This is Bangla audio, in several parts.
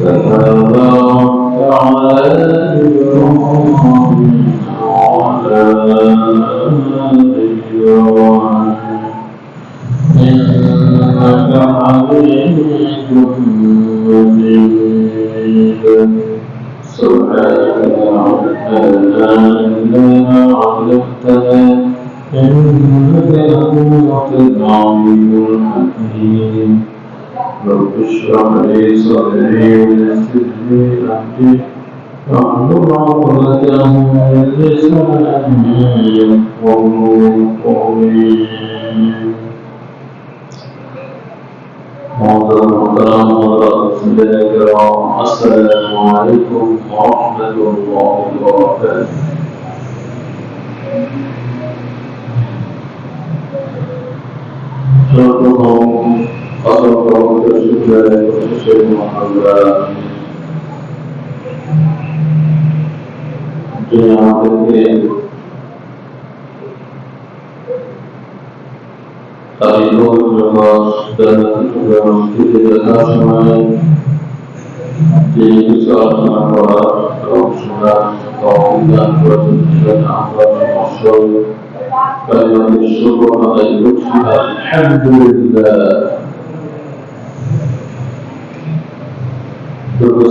باركت على وعلى إنك حميد مجيد سبحانك إنك العليم الحكيم رب اشرح لي صدري ويسر لي أمري واحلل عقدة من لساني يفقهوا قولي محترم محترم محترم الكرام السلام عليكم ورحمة الله وبركاته أصدق رسول الشيخ محمد جنابتين قريبون المسجد الأسمى في صلاة الأمراض وصلاة قومنا وتنزيل أعراض المصر فإن الشكر على الحمد لله. درد و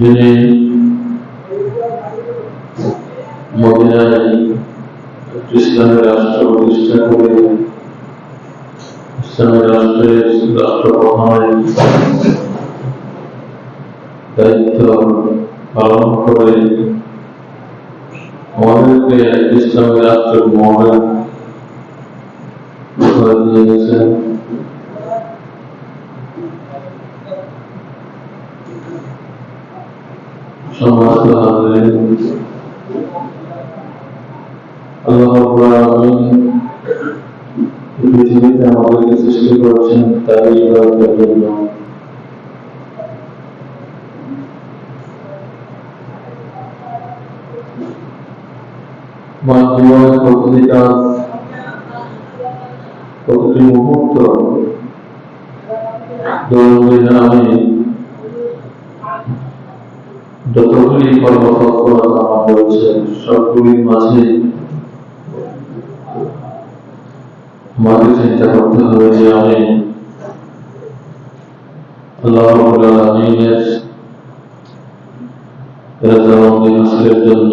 جنہیں راشٹر پرتشا راشٹر দায়িত্ব পালন করে আমাদেরকে ইসলামের রাষ্ট্রের মডেল দিয়ে গেছেন সমস্ত আল্লাহ পৃথিবীতে আমাদেরকে সৃষ্টি করেছেন তার ইবাদতের জন্য আমার জীবনের প্রতিটি কাজ প্রতিটি মুহূর্ত দৈনন্দিন আমি যতগুলি কর্মতৎপরতা আমার রয়েছে সবগুলির মাঝে আমাকে চিন্তা করতে হবে যে আমি আল্লাহ রাব্বুল আলামিনের রাজামন্দি হাসিলের জন্য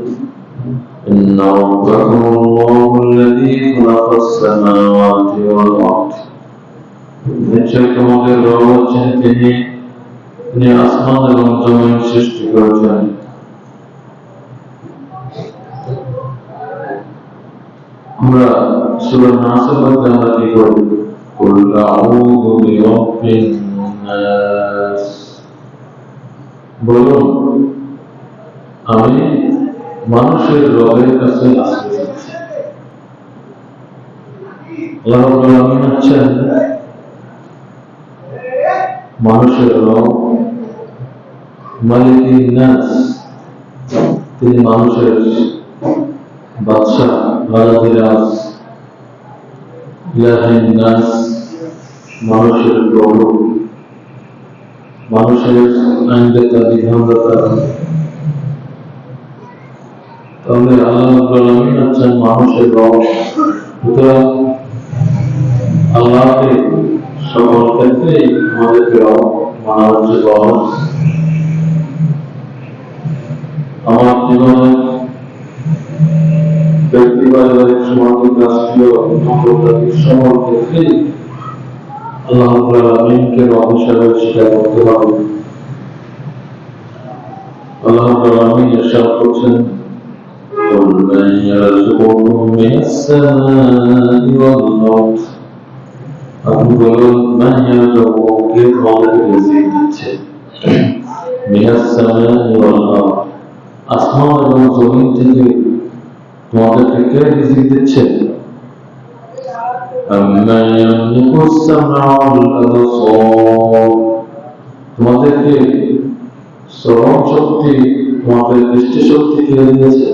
إن ربكم الله الذي خلق السماوات والأرض নিশ্চয় তোমাদের রব হচ্ছেন তিনি তিনি আসমান এবং জমিন সৃষ্টি করেছেন আমরা সূরা নাসের মধ্যে আমরা কি করি قل أعوذ برب الناس বলুন আমি মানুষের রবের কাছে হচ্ছেন মানুষের রব মালিকিন তিনি মানুষের বাদশাহ মানুষের প্রভু। মানুষের আইনদাতা বিধানদাতা তাহলে আল্লাহ আলামিন হচ্ছেন মানুষের রব। সুতরাং আল্লাহকে সকল ক্ষেত্রেই আমাদেরকে রব মানা হচ্ছে রব আমার জীবনে ব্যক্তি পারিবারিক সামাজিক রাষ্ট্রীয় আন্তর্জাতিক সকল ক্ষেত্রেই আল্লাহ আলামিনকে রব হিসাবে স্বীকার করতে হবে। আল্লাহ আলামিন ইরশাদ করছেন قل من يرزقكم من السماء والأرض আপনি বলুন من يرزقكم কে তোমাদেরকে রিজিক দিচ্ছে من السماء والأرض আসমান এবং জমিন থেকে তোমাদেরকে কে রিজিক দিচ্ছে أمن يملك السمع والأبصار তোমাদেরকে শ্রবণ শক্তি তোমাদের দৃষ্টি শক্তি কে দিয়েছে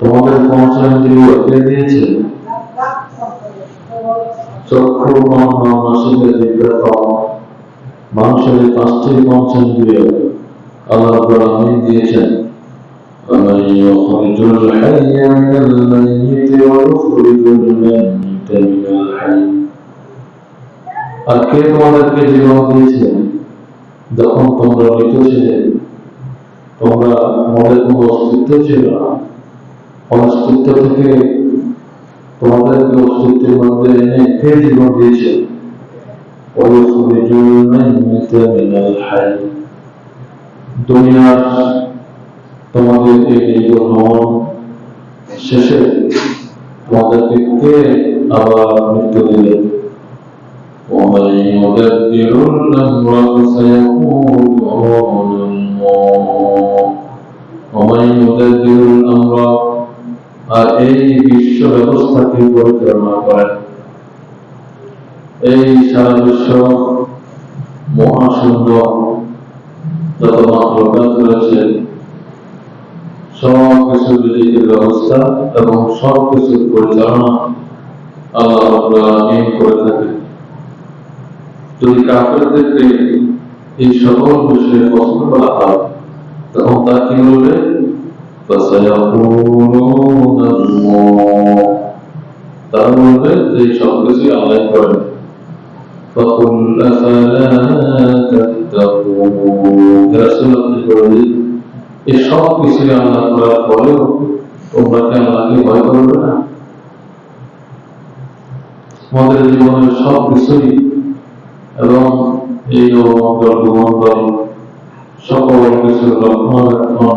তোমাদের পৌঁছানোগুলো কে দিয়েছে চক্ষু কর্ণ নাসিকা জিজ্ঞাসা মানুষের এই পাঁচটি পৌঁছানোগুলো আল্লাহ রাব্বুল আলামিন দিয়েছেন ومن يخرج الحي من الميت ويخرج الميت من الحي আর কে তোমাদেরকে জীবন দিয়েছে যখন তোমরা মৃত ছিলে তোমরা তোমাদের কোনো অস্তিত্ব ছিল না অস্তিত্ব থেকে তোমাদেরকে অস্তিত্বের মধ্যে এনে কে জীবন দিয়েছে ويخرج الميت من الحي দুনিয়ার তোমাদের এই নির্গমন শেষে তোমাদেরকে কে আবার মৃত্যু দিলেন ومن يدبر الأمر فسيقولون الله ومن يدبر الأمر আর এই বিশ্ব ব্যবস্থাকে পরিচালনা করেন। এই সারা বিশ্ব মহাসুন্দর যত মাত্রকাল করেছে, সব কিছুর রিজিকের ব্যবস্থা এবং সব কিছুর পরিচালনা আল্লাহ আলমিন করে থাকে। যদি কাপড়দেরকে এই সকল বিষয়ে পছন্দ করা হয়, তখন তা কি বলবে? তারা বলবে যে এই সব কিছু আল্লাহ করেন فقل أفلا تتقون রাসূল আপনি বললেন এই সব কিছু আল্লাহ করার পরেও তোমরা কি আল্লাহকে ভয় করবে না আমাদের জীবনের সব কিছুই এবং এই মঙ্গল মঙ্গল সকল কিছুর রক্ষণাবেক্ষণ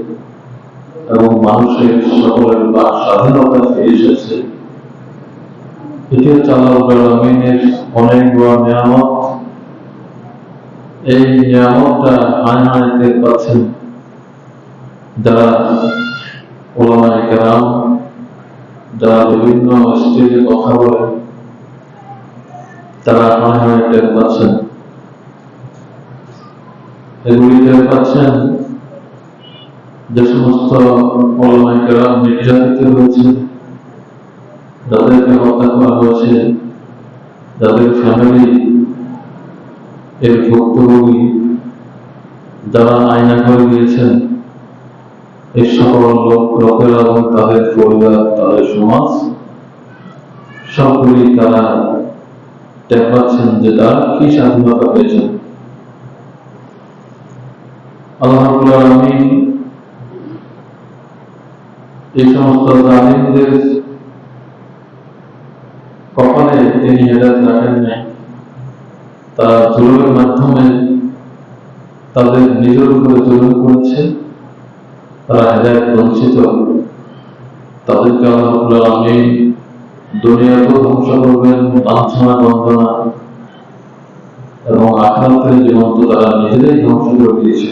এবং মানুষের সকলের বাক স্বাধীনতা ফিরে এসেছে। বড় নিয়ামত। এই নিয়ামতটা পাচ্ছেন যারা ওলামায়ে কেরাম, যারা বিভিন্ন স্টেজে কথা বলে তারা হায় টের পাচ্ছেন। এগুলি পাচ্ছেন যে সমস্ত নির্যাতিত হয়েছে যাদেরকে হত্যা করা হয়েছে যাদের ফ্যামিলি এর ভুক্তভোগী যারা আয়না করে গিয়েছেন, এই সকল লোক, লোকেরা এবং তাদের পরিবার, তাদের সমাজ, সবগুলি তারা টের পাচ্ছেন যে তারা কি স্বাধীনতা পেয়েছেন। আল্লাহ আলামিন এই সমস্ত জালিমদের কপালে তিনি হেদায়ত রাখেন নাই। তারা জুলুমের মাধ্যমে তাদের নিজের উপরে জুলুম করেছে, তারা হেদায়ত বঞ্চিত। তাদেরকে আল্লাহ আলামিন দুনিয়াকেও ধ্বংস করবেন, লাঞ্ছনা, বন্দনা এবং আখাতের জীবন তো তারা নিজেরাই ধ্বংস করে দিয়েছে।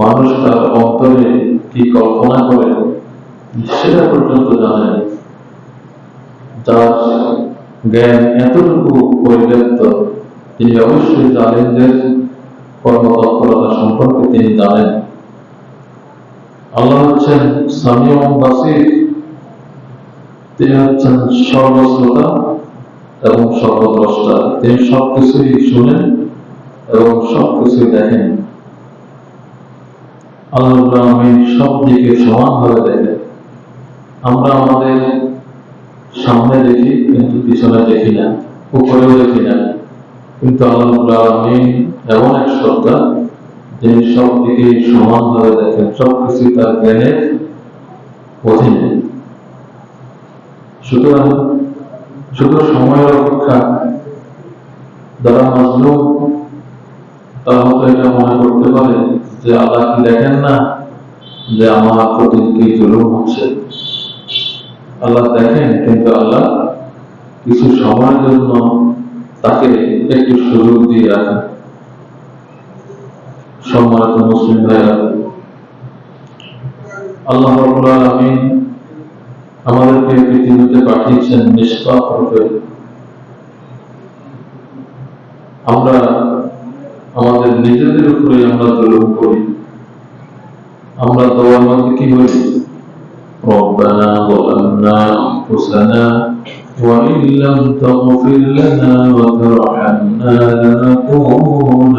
মানুষ তার অন্তরে কি কল্পনা করে, সেটা পর্যন্ত জানেন। যার জ্ঞান এতটুকু পরিব্যাপ্ত, তিনি অবশ্যই জালিমদের কর্মতৎপরতা সম্পর্কে তিনি জানেন। আল্লাহ হচ্ছেন সামিউ বাসির তিনি হচ্ছেন সর্বশ্রোতা এবং সর্বদ্রষ্টা। তিনি সবকিছুই শুনেন এবং সবকিছুই দেখেন। আল্লাহ আলমিন সব দিকে সমানভাবে দেখেন। আমরা আমাদের সামনে দেখি, কিন্তু পিছনে দেখি না, উপরেও দেখি না। কিন্তু আল্লাহ এমন এক সত্তা, যিনি সব দিকে সমানভাবে দেখেন সবকিছু তার জ্ঞানের অধীনে। সুতরাং শুধু সময়ের অপেক্ষা যারা মজলুম তারা এটা মনে করতে পারে যে আল্লাহ কি দেখেন না যে আমার প্রতি কি জুলুম হচ্ছে? আল্লাহ দেখেন, কিন্তু আল্লাহ কিছু সময়ের জন্য তাকে একটু সুযোগ দিয়ে রাখেন। সম্মানিত মুসলিম ভাইরা আল্লাহ রাব্বুল আলামিন আমাদেরকে পৃথিবীতে পাঠিয়েছেন নিষ্পাপ রূপে আমরা আমাদের নিজেদের উপরে আমরা জুলুম করি আমরা দোয়ার মধ্যে কি বলি ربنا ظلمنا أنفسنا وإن لم تغفر لنا وترحمنا لنكونن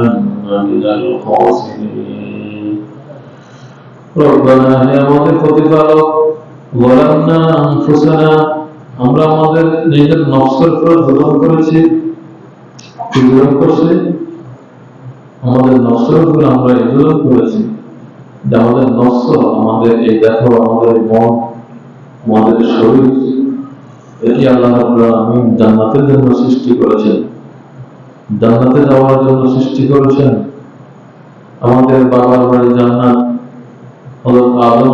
من الخاسرين ربنا يا আমাদের প্রতিপালক আমরা আমাদের নিজের উপর করেছি। আমাদের উপর আমরা করেছি। আমাদের আমাদের এই দেখো, আমাদের মন, আমাদের শরীর, এটি আল্লাহ জান্নাতের জন্য সৃষ্টি করেছেন। জান্নাতে যাওয়ার জন্য সৃষ্টি করেছেন। আমাদের বাবার বাড়ি জান্নাত। আদম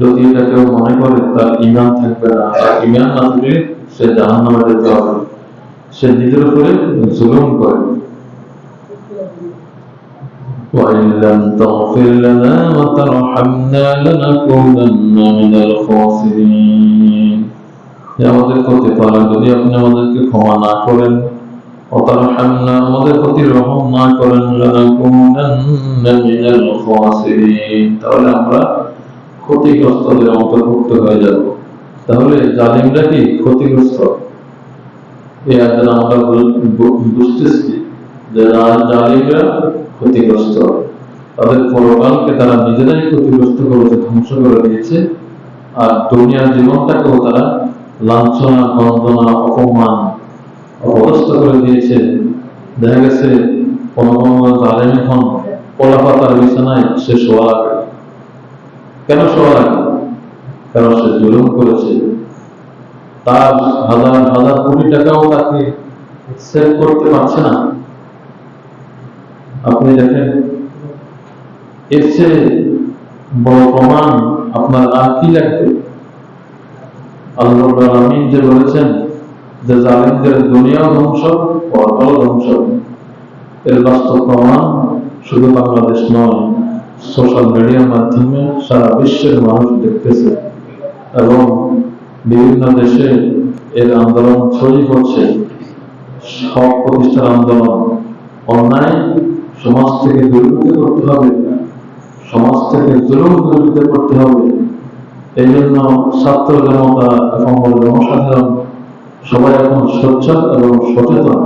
যদি এটা কেউ মনে করে তার ইমান থাকবে না তার ইমান না থাকলে সে জাহান নামে যেতে হবে সে নিজের উপরে জুলুম করে وإن لم تغفر لنا وترحمنا لنكونن من الخاسرين হে আমাদের প্রতিপালক যদি আপনি আমাদেরকে ক্ষমা না করেন وترحمنا আমাদের প্রতি রহম না করেন لنكونن من الخاسرين তাহলে আমরা ক্ষতিগ্রস্তদের অন্তর্ভুক্ত হয়ে যাব। তাহলে জালিমরা কি ক্ষতিগ্রস্ত? এই আয়াতের আমরা বুঝতেছি যে জালিমরা ক্ষতিগ্রস্ত। তাদের পরকালকে তারা নিজেরাই ক্ষতিগ্রস্ত করেছে ধ্বংস করে দিয়েছে। আর দুনিয়ার জীবনটাকেও তারা লাঞ্ছনা গঞ্জনা অপমান অবস্থ করে দিয়েছে। দেখা গেছে, কোন কোন জালেম এখন কলা পাতার বিছানায় শোয়া লাগে। কেন শোয়া কারণ সে জুলুম করেছে। তার হাজার হাজার কোটি টাকাও তাকে সেভ করতে পারছে না। আপনি দেখেন, এর চেয়ে বড় প্রমাণ আপনার আর কি লাগবে? আল্লাহ যে বলেছেন যে জালিমদের দুনিয়াও ধ্বংস পরকাল ধ্বংস। এর বাস্তব প্রমাণ শুধু বাংলাদেশ নয়। সোশ্যাল মিডিয়ার মাধ্যমে সারা বিশ্বের মানুষ দেখতেছে এবং বিভিন্ন দেশে এর আন্দোলন ছড়িয়ে পড়ছে। সব প্রতিষ্ঠান আন্দোলন অন্যায়, সমাজ থেকে দূরীভূত করতে হবে, সমাজ থেকে জুলুম দূরীভূত করতে হবে। এই জন্য ছাত্র জনতা এবং জনসাধারণ সবাই এখন সোচ্চার এবং সচেতন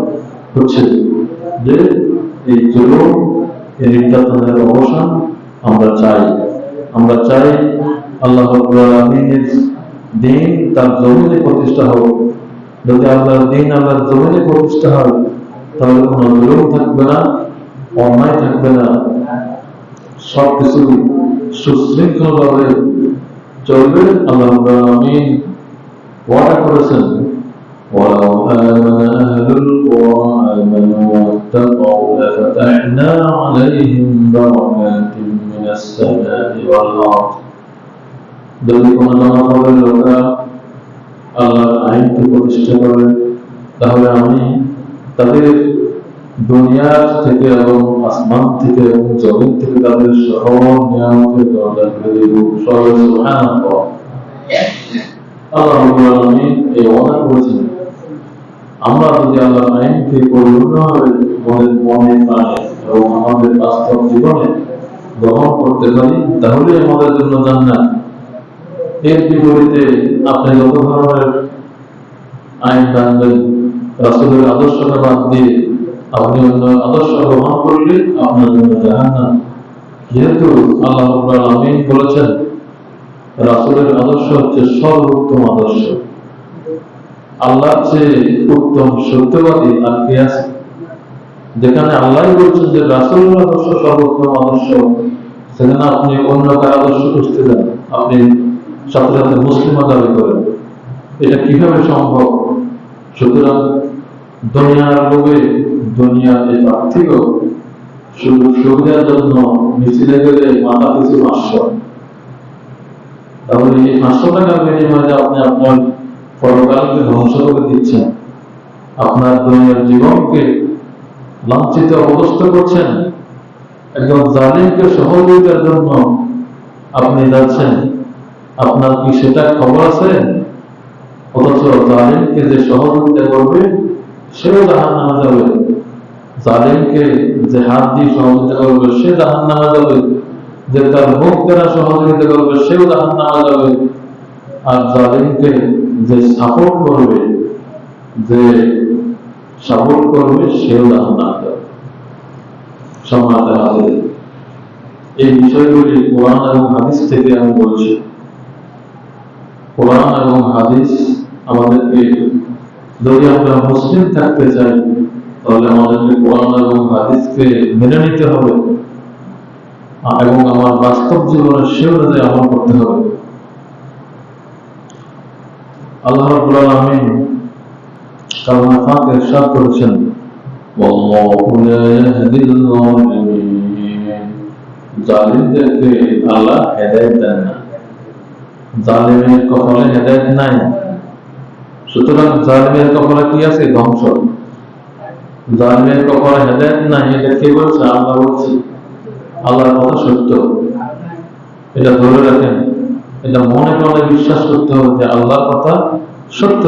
হচ্ছে যে এই জুলুম, এই নির্যাতনের অবসান আমরা চাই আমরা চাই আল্লাহ রাব্বুল আলামিনের দিন তার জমিনে প্রতিষ্ঠা হোক যদি আল্লাহর দিন আল্লাহর জমিনে প্রতিষ্ঠা হয় তাহলে কোনো জুলুম থাকবে না অন্যায় থাকবে না সবকিছু সুশৃঙ্খল ভাবে চলবে আল্লাহ রাব্বুল আলামিন ওয়াদা করেছেন ولو آمن أهل القرى آمنوا واتقوا لفتحنا عليهم بركات من السماء والأرض যদি কোনো জনপদের লোকরা আল্লাহর আইনকে প্রতিষ্ঠা করে তাহলে আমি তাদের দুনিয়ার থেকে এবং আসমান থেকে এবং জমিন থেকে তাদের সকল নিয়ামতের দরজা খুলে দেব সবাই সুবহানাল্লাহ আল্লাহ রাব্বুল আলামিন এই ওয়াদা করেছেন আমরা যদি আল্লাহর আইনকে পরিপূর্ণভাবে আমাদের মনে প্রাণে এবং আমাদের বাস্তব জীবনে গ্রহণ করতে পারি, তাহলে আমাদের জন্য জান্নাত। এর বিপরীতে আপনি যত ধরনের আইন টানবেন রাসূলের আদর্শকে বাদ দিয়ে আপনি অন্য আদর্শ গ্রহণ করলে আপনার জন্য জাহান্নাম। যেহেতু আল্লাহ আলামিন বলেছেন, রাসূলের আদর্শ হচ্ছে সর্বোত্তম আদর্শ। আল্লাহর চেয়ে উত্তম সত্যবাদী আর কে আছে যেখানে আল্লাহ বলছেন যে আদর্শ সর্বোত্তম আদর্শ, সেখানে আপনি অন্য কার আদর্শ খুঁজতে যান। আপনি সাথে সাথে দাবি করেন। এটা কীভাবে সম্ভব? সুতরাং দুনিয়ার লোভে, দুনিয়ার সুবিধার জন্য মিছিলে গেলে মাথা পিছু তাহলে এই পাঁচশো টাকার বিনিময়ে আপনি আপনার পরকালকে ধ্বংস করে দিচ্ছেন, আপনার দুনিয়ার জীবনকে লাঞ্ছিত অবস্থ করছেন একজন জালিমকে সহযোগিতার জন্য আপনি যাচ্ছেন। আপনার কি সেটা খবর আছে? অথচ জালিমকে যে সহযোগিতা করবে, সেও জাহান নামা যাবে। জালিমকে যে হাত দিয়ে সহযোগিতা করবে, সে জাহান নামা যাবে। যে তার মুখ দ্বারা সহযোগিতা করবে, সেও জাহান নামা যাবে। আর জালিমকে যে সাপোর্ট করবে, যে সাপোর্ট করবে, সেও জাহান নামা যাবে সমাজের হাতে এই বিষয়গুলি কোরআন এবং হাদিস থেকে আমি বলছি। কোরআন এবং হাদিস আমাদেরকে যদি আমরা মুসলিম থাকতে চাই, তাহলে আমাদেরকে কোরআন এবং হাদিসকে মেনে নিতে হবে। এবং আমার বাস্তব জীবনে সে অনুযায়ী আমল করতে হবে আল্লাহ রাব্বুল আলামিন ওয়াল্লাহু লা ইয়াহদিল যালিমিন। জালিমদেরকে আল্লাহ দেন না। জালিমের কপালে নাই। সুতরাং জালিমের কপালে কি আছে? ধ্বংস। জালিমের কপালে হেদায়েত নাই, এটা কে বলছে? আল্লাহ বলছে। আল্লাহর কথা সত্য। এটা ধরে রাখেন। এটা মনে মনে বিশ্বাস করতে হবে যে আল্লাহর কথা সত্য।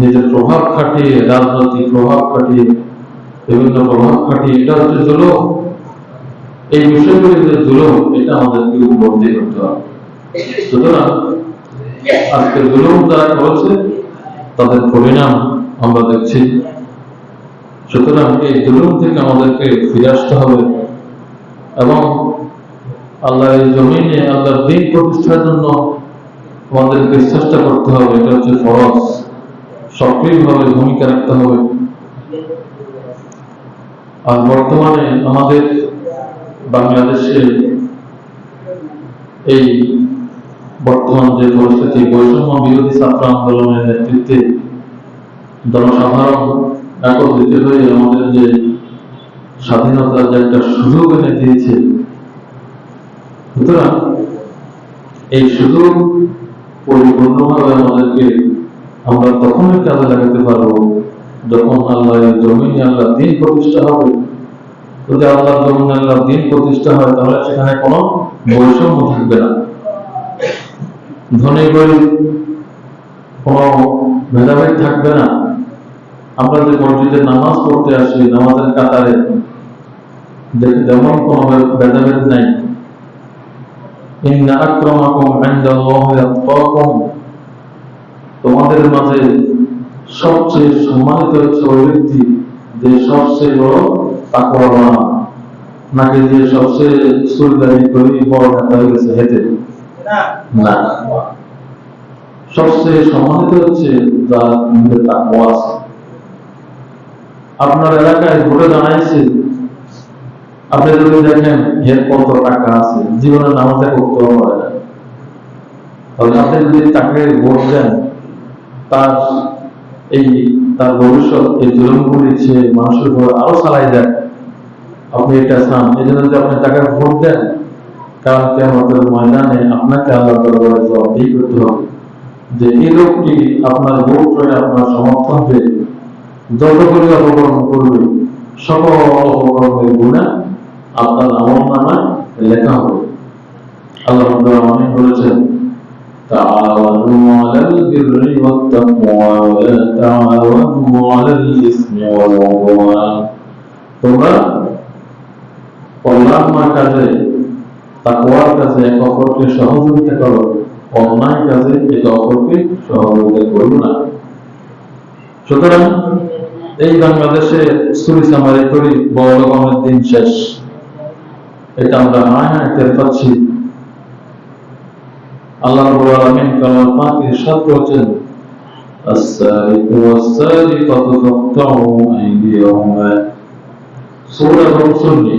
নিজের প্রভাব খাটিয়ে, রাজনৈতিক প্রভাব খাটিয়ে, বিভিন্ন প্রভাব খাটিয়ে, এটা হচ্ছে জুলুম। এই বিষয়গুলি যে জুলুম, এটা আমাদেরকে উপলব্ধি করতে হবে। সুতরাং আজকে জুলুম যারা করেছে, তাদের পরিণাম আমরা দেখছি। সুতরাং এই জুলুম থেকে আমাদেরকে ফিরে আসতে হবে এবং আল্লাহ এই জমিনে আল্লাহর দিন প্রতিষ্ঠার জন্য আমাদেরকে চেষ্টা করতে হবে। এটা হচ্ছে ফরজ। সক্রিয়ভাবে ভূমিকা রাখতে হবে। আর বর্তমানে আমাদের বাংলাদেশে এই বর্তমান যে পরিস্থিতি, বৈষম্য বিরোধী ছাত্র আন্দোলনের নেতৃত্বে জনসাধারণ একত্রিত হয়ে আমাদের যে স্বাধীনতার যে একটা সুযোগ এনে দিয়েছে সুতরাং এই সুযোগ পরিপূর্ণভাবে আমাদেরকে আমরা তখনই কাজে লাগাতে পারব যখন আল্লাহ আল্লাহ দিন প্রতিষ্ঠা হবে, যদি আল্লাহ জমিনে আল্লাহ দিন প্রতিষ্ঠা হয়, তাহলে সেখানে কোনো বৈষম্য থাকবে না। ধনী গরিব কোনো ভেদাভেদ থাকবে না। আমরা যে মসজিদে নামাজ পড়তে আসি, নামাজের কাতারে যেমন কোনো ভেদাভেদ নাই তোমাদের মাঝে সবচেয়ে সম্মানিত হচ্ছে ওই ব্যক্তি যে সবচেয়ে বড় নাকি যে সবচেয়ে সুলতানি করি বড় নেতা হয়ে গেছে হেঁটে? না। সবচেয়ে সম্মানিত হচ্ছে যার মধ্যে তাকওয়া আছে। আপনার এলাকায় ভোটে জানাইছে আপনি যদি দেখেন এর কত টাকা আছে, জীবনে নামাজে করতে তাহলে আপনি যদি তার এই, তার ভবিষ্যৎ, এই জুলুমগুলি সে মানুষের উপর আরও চালাই আপনি এটা চান। এই জন্য আপনি ভোট দেন কারণ ময়দানে আপনাকে আল্লাহ দরবারে করতে হবে যে এই লোকটি আপনার ভোট করে আপনার সমর্থন পেয়ে যতগুলি অপকর্ম করবে, সকল অপকর্মের গুণা আপনার আমল নামায় লেখা হবে আল্লাহ রাব্বুল আলামিন বলেছেন تعاونوا على البر والتقوى ولا تعاونوا على الإثم والعدوان তোমরা কল্যাণময় কাজে তাকওয়ার কাজে এক অপরকে সহযোগিতা করো অন্যায় কাজে একে অপরকে সহযোগিতা করো না সুতরাং এই বাংলাদেশে চুরি চামারি করি বড় রকমের দিন শেষ এটা আমরা হায় হায় টের পাচ্ছি আল্লাহ রাব্বুল আলামিন কালাম পাক ইরশাদ করেছেন السارق والسارقة فاقطعوا أيديهما চোর এবং চুন্নি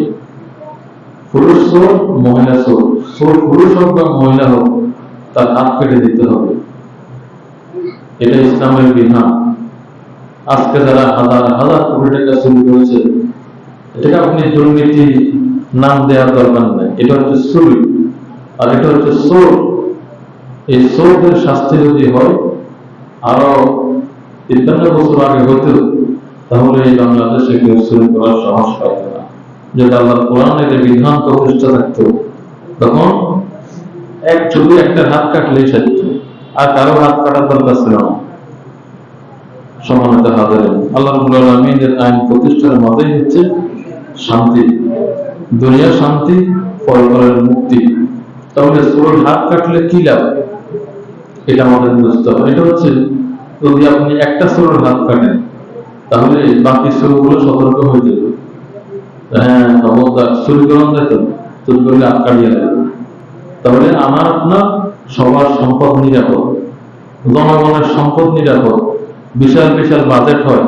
পুরুষ চোর মহিলা চোর চোর পুরুষ হোক বা মহিলা হোক তার হাত কেটে দিতে হবে এটা ইসলামের বিধান আজকে যারা হাজার হাজার কোটি টাকা চুরি করেছে এটাকে আপনি দুর্নীতি নাম দেওয়ার দরকার নেই। এটা হচ্ছে চুরি আর এটা হচ্ছে চোর এই চোরদের শাস্তি যদি হয়, আরও তিপ্পান্ন বছর আগে হতো তাহলে এই বাংলাদেশে কেউ চুরি করার সাহস পাইত না। যদি আল্লাহ কোরআনের বিধান প্রতিষ্ঠা থাকতো, তখন এক শুধু একটা হাত কাটলেই সারিত আর কারও হাত কাটার দরকার ছিল না। সমানতা হাজারে আল্লাহ আলামিনের আইন প্রতিষ্ঠার মতেই হচ্ছে শান্তি দুনিয়ার শান্তি, পরকালের মুক্তি। তাহলে চোরের হাত কাটলে কি লাভ? এটা আমাদের বুঝতে হবে। এটা হচ্ছে, যদি আপনি একটা চোরের হাত কাটেন, তাহলে বাকি চোরগুলো সতর্ক হয়ে যাবে। হ্যাঁ চুরি করুন যেত হাত কাটিয়ে দেবে। তাহলে আমার আপনার সবার সম্পদ নিরাপদ। জনগণের সম্পদ নিরাপদ। বিশাল বিশাল বাজেট হয়।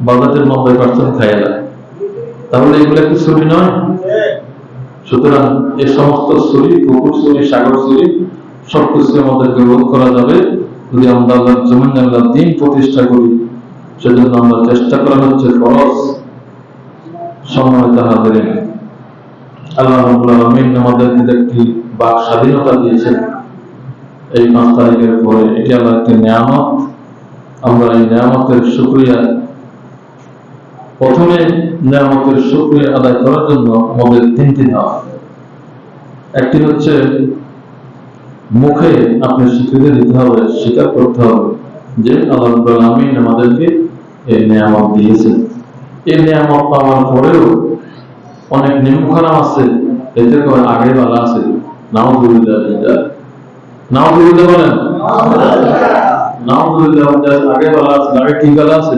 বাজেটের নব্বই পার্সেন্ট খাইয়ে দেয়। তাহলে এগুলো কি চুরি নয়? সুতরাং এই সমস্ত চুরি পুকুর চুরি সাগর চুরি সবকিছু আমাদেরকে রোধ করা যাবে যদি আমরা আল্লাহ জমিন আল্লাহ দিন প্রতিষ্ঠা করি। সেজন্য আমরা চেষ্টা করা হচ্ছে খরচ সম্মানিত হাজারে আল্লাহ আলামিন আমাদেরকে একটি বাক স্বাধীনতা দিয়েছেন, এই পাঁচ তারিখের পরে এটি আল্লাহ একটি নিয়ামত। আমরা এই নিয়ামতের শুক্রিয়া প্রথমে নিয়ামতের শুক্রিয়া আদায় করার জন্য আমাদের তিনটি ধাপ। একটি হচ্ছে মুখে আপনি স্বীকৃতি দিতে হবে স্বীকার করতে হবে যে আল্লাহ রাব্বুল আমাদেরকে এই নিয়ামত দিয়েছেন। এই নিয়ামত পাওয়ার পরেও অনেক নিম্নখারাপ আছে এতে করে আগে বলা আছে। নাউজুবিল্লাহ এটা নাউজুবিল্লাহ বলেন? নাও নাউজুবিল্লাহ আগে বলা আছে আগে কি বলা আছে?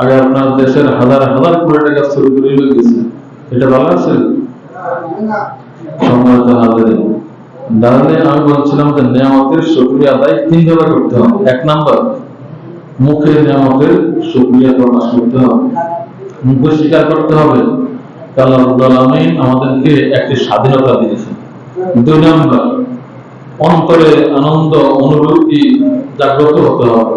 আগে আপনার দেশের হাজার হাজার কোটি টাকা চুরি করে লয়ে গেছে। এটা বলা আছে? সম্মানিত হাজারে তাহলে আমি বলছিলাম যে নিয়ামতের আদায় করতে হবে। এক নাম্বার, মুখে নিয়ামতের প্রকাশ করতে হবে। মুখে স্বীকার করতে হবে আমাদেরকে একটি স্বাধীনতা দিয়েছেন। দুই নাম্বার, অন্তরে আনন্দ, অনুভূতি জাগ্রত হতে হবে।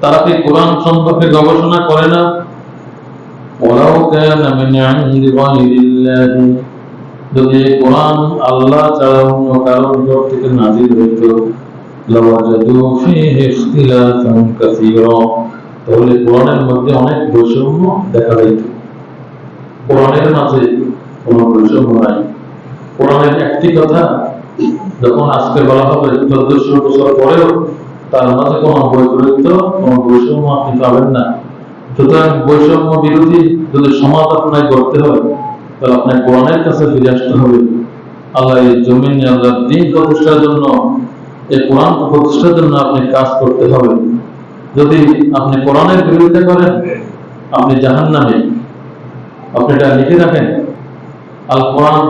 তারা কি কোরআন সম্পর্কে গবেষণা করে না? ওরাও কেন যদি কোরআন আল্লাহ ছাড়া তাহলে কোরআনের মধ্যে অনেক বৈষম্য দেখা যাইত কোরআনের মাঝে কোনো বৈষম্য নাই। কোরআনের একটি কথা যখন আজকে বলা হবে, চোদ্দশো বছর পরেও তার মাঝে কোনো বৈপরীত্য, কোনো বৈষম্য আপনি পাবেন না। সুতরাং বৈষম্য বিরোধী যদি সমাজ আপনাকে করতে হয়, তাহলে আপনার কোরআনের কাছে ফিরে আসতে হবে। আল্লাহ এই জমিন আল্লাহ দিন প্রতিষ্ঠার জন্য, এই কোরআন প্রতিষ্ঠার জন্য আপনি কাজ করতে হবে। যদি আপনি কোরআনের বিরোধিতা করেন, আপনি জাহান নামে আপনি এটা লিখে রাখেন আল কোরআন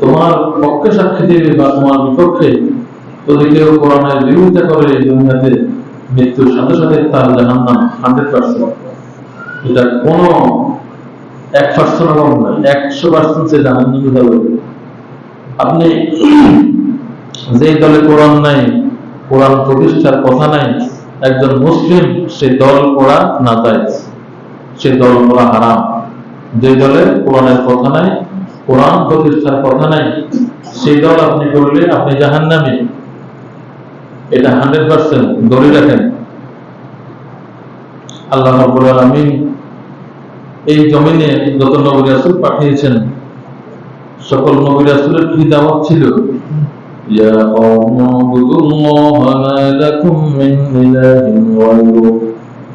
তোমার পক্ষে সাক্ষী দেবে বা তোমার বিপক্ষে যদি কেউ কোরআনের বিরোধিতা করে দুনিয়াতে মৃত্যুর সাথে সাথে তার জাহান্নাম হান্ড্রেড পার্সেন্ট। এটা কোনো এক পার্সেন্ট কম নয় একশো পার্সেন্ট সে যাবে। আপনি যে দলে কোরআন নাই, কোরআন প্রতিষ্ঠার কথা নাই, একজন মুসলিম সে দল করা না যায়। সে দল করা হারাম। যে দলে কোরআনের কথা নাই, কোরআন প্রতিষ্ঠার কথা নাই, সেই দল আপনি করলে আপনি জাহান্নামী। এটা হান্ড্রেড পার্সেন্ট ধরে রাখেন। আল্লাহ রাব্বুল আলামিন এই জমিনে যত নবী রাসূল পাঠিয়েছেন, সকল নবী রাসূলের কি দাওয়াত ছিল? ইয়া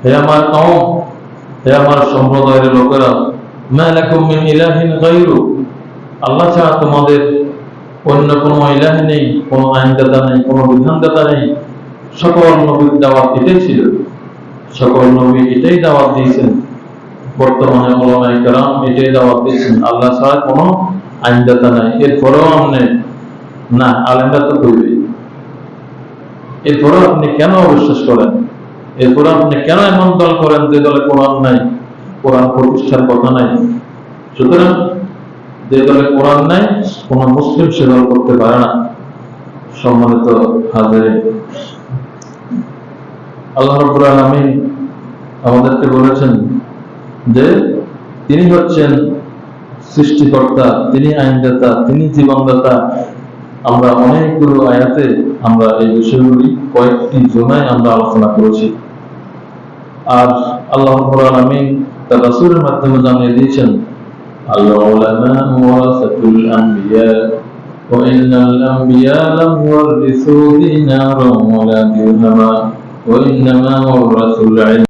হে আমার কওম হে আমার সম্প্রদায়ের লোকেরা আল্লাহ ছাড়া তোমাদের অন্য কোনো ইলাহ নেই, কোনো আইনদাতা নেই, কোনো বিধানদাতা নেই। সকল নবীর দাওয়াত এটাই ছিল। সকল নবী এটাই দাওয়াত দিয়েছেন। বর্তমানে এটাই দাওয়াত দিয়েছেন। আল্লাহ ছাড়া কোনো আইনদাতা নাই। এরপরেও আপনি না, আলেমরা তো করবে এরপরেও আপনি কেন অবিশ্বাস করেন? এরপরে আপনি কেন এমন দল করেন যে দলে কোরআন নাই, কোরআন প্রতিষ্ঠার কথা নাই? সুতরাং যে দলে কোরআন নাই, কোন মুসলিম সে দল করতে পারে না। সম্মানিত হাজারে আল্লাহ রব্বুল আলামিন আমাদেরকে বলেছেন যে তিনি হচ্ছেন সৃষ্টিকর্তা, তিনি আইনদাতা, তিনি জীবনদাতা। আমরা অনেকগুলো আয়াতে আমরা এই বিষয়গুলি কয়েকটি জোনায় আমরা আলোচনা করেছি। আজ আল্লাহ কোরআন আমি তার রাসূলের মাধ্যমে জানিয়ে দিয়েছেন আল্লাহ উলামা ওয়ারাসাতুল আমবিয়া